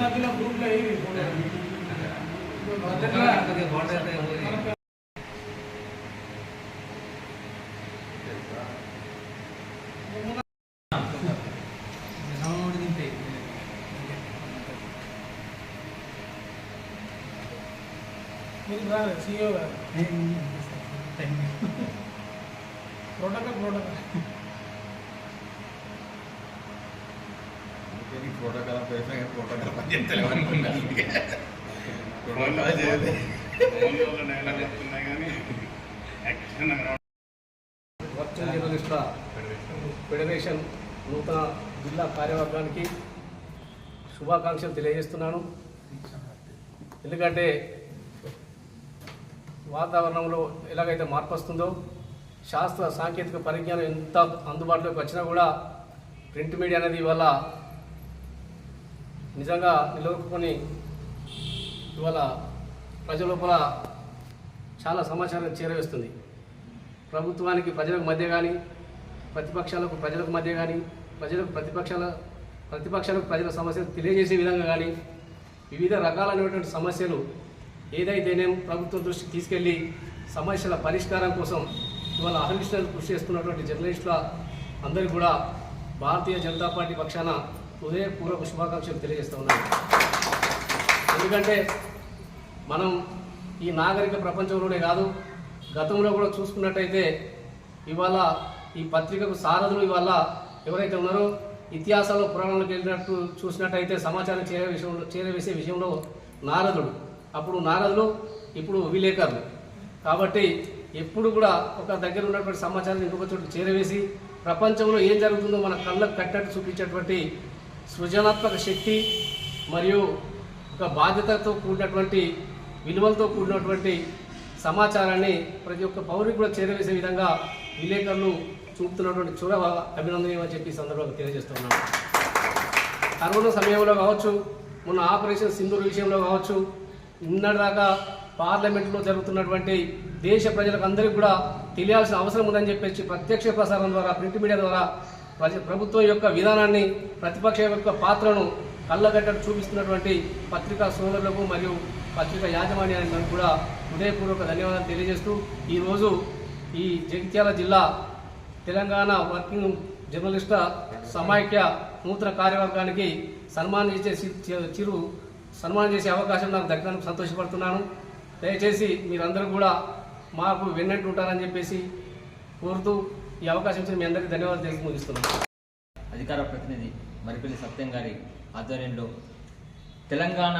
மத்தியில் குரூப்பில் எழுதி போட்டேன் இதுதான் சிஓ வேறு ப்ரோட்டோக்கால் ప్రోటోకాల్ పేరున ప్రోటోకాల్ పని. వర్చువల్ జర్నలిస్టుల ఫెడరేషన్ నూతన జిల్లా కార్యవర్గానికి శుభాకాంక్షలు తెలియజేస్తున్నాను ఎందుకంటే వాతావరణంలో ఎలాగైతే మార్పు వస్తుందో శాస్త్ర సాంకేతిక పరిజ్ఞానం ఎంత అందుబాటులోకి వచ్చినా కూడా ప్రింట్ మీడియా అనేది ఇవాళ నిజంగా నిలదొక్కుని ఇవాళ ప్రజల లోపల చాలా సమాచారం చేరవేస్తుంది. ప్రభుత్వానికి ప్రజలకు మధ్య కానీ ప్రతిపక్షాలకు ప్రజలకు మధ్య కానీ ప్రజలకు ప్రతిపక్షాల ప్రతిపక్షాలకు ప్రజల సమస్యలు తెలియజేసే విధంగా కానీ వివిధ రకాలైనటువంటి సమస్యలు ఏదైతేనేం ప్రభుత్వం దృష్టికి తీసుకెళ్ళి సమస్యల పరిష్కారం కోసం ఇవాళ అహర్నిశలు కృషి చేస్తున్నటువంటి జర్నలిస్టుల అందరికీ కూడా భారతీయ జనతా పార్టీ పక్షాన హృదయపూర్వక శుభాకాంక్షలు తెలియజేస్తూ ఉన్నాను. ఎందుకంటే మనం ఈ నాగరిక ప్రపంచంలోనే కాదు గతంలో కూడా చూసుకున్నట్టయితే ఇవాళ ఈ పత్రికకు సారథులు ఇవాళ ఎవరైతే ఉన్నారో ఇతిహాసంలో పురాణాలకు వెళ్ళినట్టు చూసినట్టయితే సమాచారం చేరే విషయంలో చేరవేసే విషయంలో నారదుడు. అప్పుడు నారదులు ఇప్పుడు విలేకరులు. కాబట్టి ఎప్పుడు కూడా ఒక దగ్గర ఉన్నటువంటి సమాచారాన్ని ఇంకొక చోటు చేరవేసి ప్రపంచంలో ఏం జరుగుతుందో మన కళ్ళకు కట్టినట్టు చూపించేటువంటి సృజనాత్మక శక్తి మరియు ఒక బాధ్యతతో కూడినటువంటి విలువలతో కూడినటువంటి సమాచారాన్ని ప్రతి ఒక్క పౌరునికి కూడా చేరవేసే విధంగా విలేకరులు చూపుతున్నటువంటి చూడవ అభినందనీయం అని చెప్పి సందర్భంగా తెలియజేస్తున్నాను కరోనా సమయంలో కావచ్చు మొన్న ఆపరేషన్ సింధూర్ విషయంలో కావచ్చు నిన్నటిదాకా పార్లమెంట్లో జరుగుతున్నటువంటి దేశ ప్రజలకు అందరికీ కూడా తెలియాల్సిన అవసరం ఉందని చెప్పేసి ప్రత్యక్ష ప్రసారం ద్వారా ప్రింట్ మీడియా ద్వారా ప్రభుత్వం యొక్క విధానాన్ని ప్రతిపక్ష యొక్క పాత్రను కళ్ళగట్టడం చూపిస్తున్నటువంటి పత్రికా సోదరులకు మరియు పత్రికా యాజమాన్యానికి కూడా హృదయపూర్వక ధన్యవాదాలు తెలియజేస్తూ ఈరోజు ఈ జగిత్యాల జిల్లా తెలంగాణ వర్కింగ్ జర్నలిస్టుల సమాఖ్య నూతన కార్యవర్గానికి సన్మానం చేసే చి- చిరు సన్మానం చేసే అవకాశం నాకు దక్కడానికి సంతోషపడుతున్నాను. దయచేసి మీరందరూ కూడా మాకు వెన్నట్టు ఉంటారని చెప్పేసి కోరుతూ ఈ అవకాశం ఇచ్చిన మీ అందరికీ ధన్యవాదాలు తెలిసి ముగిస్తున్నాను అధికార ప్రతినిధి మరిపల్లి సత్యం గారి ఆధ్వర్యంలో తెలంగాణ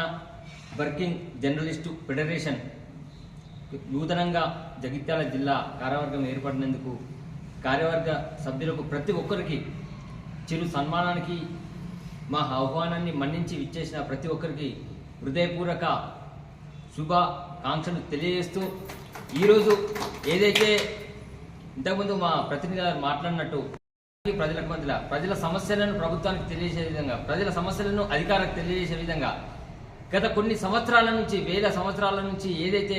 వర్కింగ్ జర్నలిస్టు ఫెడరేషన్ నూతనంగా జగిత్యాల జిల్లా కార్యవర్గం ఏర్పడినందుకు కార్యవర్గ సభ్యులకు ప్రతి ఒక్కరికి చిరు సన్మానానికి మా ఆహ్వానాన్ని మన్నించి విచ్చేసిన ప్రతి ఒక్కరికి హృదయపూర్వక శుభాకాంక్షలు తెలియజేస్తూ ఈరోజు ఏదైతే ఇంతకుముందు మా ప్రతినిధి గారు మాట్లాడినట్టు ప్రజలకు మధ్యలో ప్రజల సమస్యలను ప్రభుత్వానికి తెలియజేసే విధంగా ప్రజల సమస్యలను అధికారులకు తెలియజేసే విధంగా గత కొన్ని సంవత్సరాల నుంచి వేల సంవత్సరాల నుంచి ఏదైతే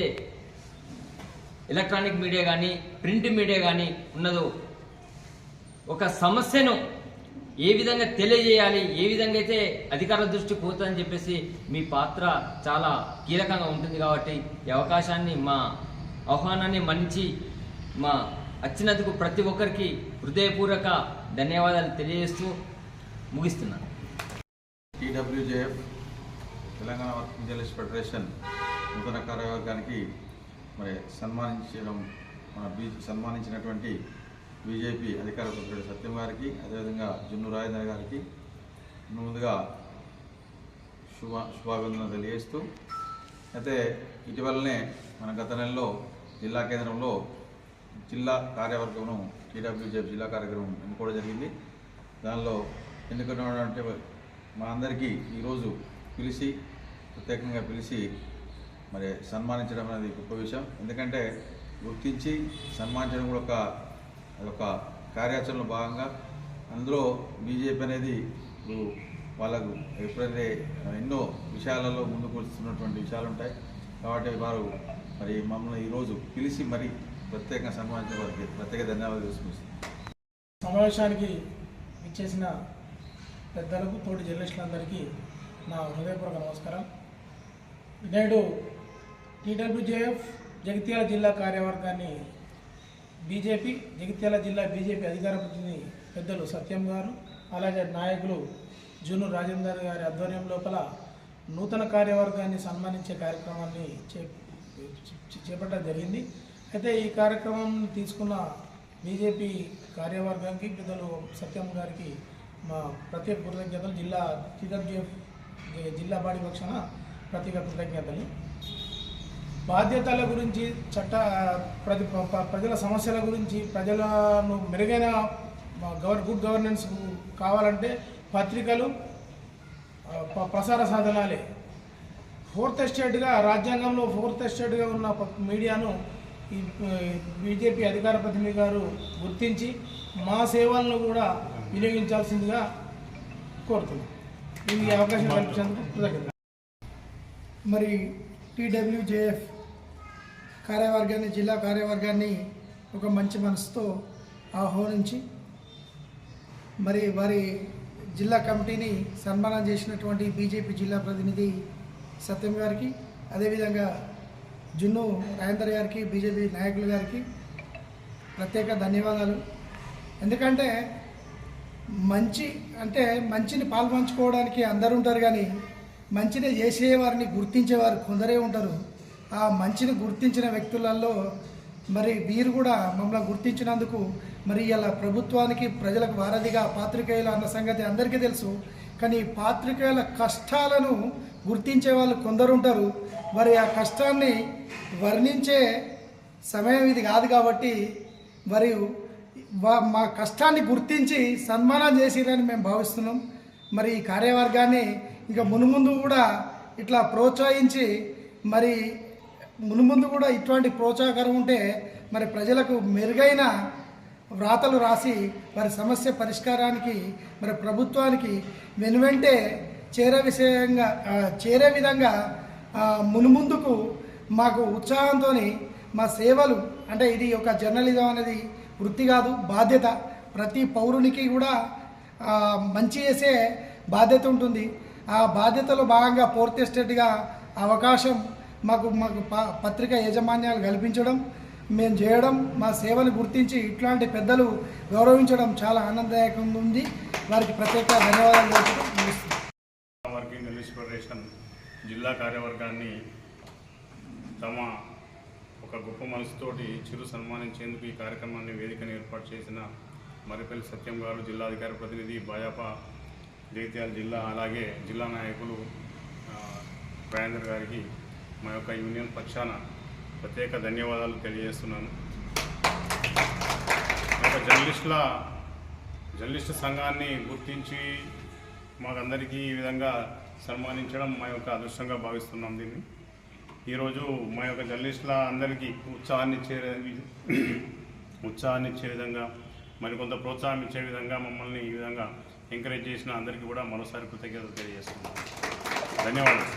ఎలక్ట్రానిక్ మీడియా కానీ ప్రింట్ మీడియా కానీ ఉన్నదో ఒక సమస్యను ఏ విధంగా తెలియజేయాలి ఏ విధంగా అయితే అధికారుల దృష్టి పోతుందని చెప్పేసి మీ పాత్ర చాలా కీలకంగా ఉంటుంది కాబట్టి ఈ అవకాశాన్ని మా ఆహ్వానాన్ని మన్నించి మా వచ్చినందుకు ప్రతి ఒక్కరికి హృదయపూర్వక ధన్యవాదాలు తెలియజేస్తూ ముగిస్తున్నాను TWJF Telangana working journalist federation నూతన కార్యవర్గానికి మరి సన్మానించడం మన బీ సన్మానించినటువంటి బీజేపీ అధికార ప్రతినిధి సత్యం గారికి అదేవిధంగా జున్ను రాజేంద్ర గారికి ముందుగా శుభ శుభాభివందనలు తెలియజేస్తూ అయితే ఇటీవలనే మన గత నెలలో జిల్లా కేంద్రంలో జిల్లా కార్యవర్గంను టీడబ్ల్యూజేఎఫ్ జిల్లా కార్యక్రమం ఎన్నుకోవడం జరిగింది. దానిలో ఎన్నుకున్నటువంటి మా అందరికీ ఈరోజు పిలిచి ప్రత్యేకంగా పిలిచి మరి సన్మానించడం అనేది గొప్ప విషయం. ఎందుకంటే గుర్తించి సన్మానించడం కూడా ఒక అదొక కార్యాచరణలో భాగంగా అందులో బీజేపీ అనేది ఇప్పుడు వాళ్ళకు ఎప్పుడైతే ఎన్నో విషయాలలో ముందుకు వస్తున్నటువంటి విషయాలు ఉంటాయి. కాబట్టి వారు మరి మమ్మల్ని ఈరోజు పిలిచి మరి ప్రత్యేకంగా సన్మానించిన వారికి ప్రత్యేక ధన్యవాదాలు తెలుసుకుంటున్నాను సమావేశానికి ఇచ్చేసిన పెద్దలకు తోటి జర్నలిస్టులందరికీ నా హృదయపూర్వక నమస్కారం. నేడు టీడబ్ల్యూజేఎఫ్ జగిత్యాల జిల్లా కార్యవర్గాన్ని బీజేపీ జగిత్యాల జిల్లా బీజేపీ అధికార ప్రతినిధి పెద్దలు సత్యం గారు అలాగే నాయకులు జూను రాజేందర్ గారి ఆధ్వర్యం లోపల నూతన కార్యవర్గాన్ని సన్మానించే కార్యక్రమాన్ని చే- చేపట్టడం జరిగింది. అయితే ఈ కార్యక్రమం తీసుకున్న బీజేపీ కార్యవర్గానికి పెద్దలు సత్యం గారికి మా ప్రత్యేక కృతజ్ఞతలు. జిల్లా టీడబ్ల్యూఎఫ్ జిల్లా బాడీ పక్షాన ప్రత్యేక కృతజ్ఞతలు. బాధ్యతల గురించి చట్ట ప్రతి ప్రజల సమస్యల గురించి ప్రజలను మెరుగైన గవర్ గుడ్ గవర్నెన్స్ కావాలంటే పత్రికలు ప్రసార సాధనాలే. ఫోర్త్ ఎస్టేట్గా రాజ్యాంగంలో ఫోర్త్ ఎస్టేట్గా ఉన్న మీడియాను ఈ బీజేపీ అధికార ప్రతినిధి గారు గుర్తించి మా సేవలను కూడా వినియోగించాల్సిందిగా కోరుతున్నాం. దీనికి అవకాశం కల్పించేందుకు కృతజ్ఞత మరి టీడబ్ల్యూజేఎఫ్ కార్యవర్గాన్ని జిల్లా కార్యవర్గాన్ని ఒక మంచి మనసుతో ఆహ్వానించి మరి వారి జిల్లా కమిటీని సన్మానం చేసినటువంటి బీజేపీ జిల్లా ప్రతినిధి సత్యం గారికి అదేవిధంగా జున్ను రాజేందర్ గారికి బీజేపీ నాయకులు గారికి ప్రత్యేక ధన్యవాదాలు. ఎందుకంటే మంచి అంటే మంచిని పాల్పంచుకోవడానికి అందరూ ఉంటారు కానీ మంచిని చేసేవారిని గుర్తించేవారు కొందరే ఉంటారు. ఆ మంచిని గుర్తించిన వ్యక్తులలో మరి వీరు కూడా మమ్మల్ని గుర్తించినందుకు మరి ఇలా ప్రభుత్వానికి ప్రజలకు వారధిగా పాత్రికేయులు అన్న సంగతి అందరికీ తెలుసు. కానీ పాత్రికేయుల కష్టాలను గుర్తించే వాళ్ళు కొందరు ఉంటారు. మరి ఆ కష్టాన్ని వర్ణించే సమయం ఇది కాదు కాబట్టి మరియు మా కష్టాన్ని గుర్తించి సన్మానం చేసిరని మేము భావిస్తున్నాం. మరి ఈ కార్యవర్గాన్ని ఇంకా మునుముందు కూడా ఇట్లా ప్రోత్సహించి మరి మునుముందు కూడా ఇటువంటి ప్రోత్సాహకరం ఉంటే మరి ప్రజలకు మెరుగైన వ్రాతలు రాసి వారి సమస్య పరిష్కారానికి మరి ప్రభుత్వానికి వెనువెంటే చేరే విషయంగా చేరే విధంగా మునుముందుకు మాకు ఉత్సాహంతో మా సేవలు అంటే ఇది ఒక జర్నలిజం అనేది వృత్తి కాదు బాధ్యత. ప్రతి పౌరునికి కూడా మంచి చేసే బాధ్యత ఉంటుంది. ఆ బాధ్యతలో భాగంగా ఫోర్త్ ఎస్టేట్గా అవకాశం మాకు మాకు ప- పత్రిక యాజమాన్యాలు కల్పించడం మేము చేయడం మా సేవలు గుర్తించి ఇట్లాంటి పెద్దలు గౌరవించడం చాలా ఆనందదాయకంగా ఉంది. వారికి ప్రత్యేక ధన్యవాదాలు తెలుపుతూ వర్కింగ్ జర్నలిస్ట్ ఫెడరేషన్ జిల్లా కార్యవర్గాన్ని తమ ఒక గొప్ప మనసుతోటి చిరు సన్మానించేందుకు ఈ కార్యక్రమాన్ని వేదికను ఏర్పాటు చేసిన మరిపల్లి సత్యం గారు జిల్లాధికారి ప్రతినిధి భాజపా జగిత్యాల జిల్లా అలాగే జిల్లా నాయకులు ఆ, గారికి మా యొక్క యూనియన్ పక్షాన ప్రత్యేక ధన్యవాదాలు తెలియజేస్తున్నాను. ఒక జర్నలిస్టుల జర్నలిస్టు సంఘాన్ని గుర్తించి మాకందరికీ ఈ విధంగా సన్మానించడం మా యొక్క అదృష్టంగా భావిస్తున్నాం దీన్ని. ఈరోజు మా యొక్క జర్నలిస్టుల అందరికీ ఉత్సాహాన్ని ఇచ్చే ఉత్సాహాన్ని ఇచ్చే విధంగా మరికొంత ప్రోత్సాహం ఇచ్చే విధంగా మమ్మల్ని ఈ విధంగా ఎంకరేజ్ చేసిన అందరికీ కూడా మరోసారి కృతజ్ఞతలు తెలియజేస్తున్నాం. ధన్యవాదాలు.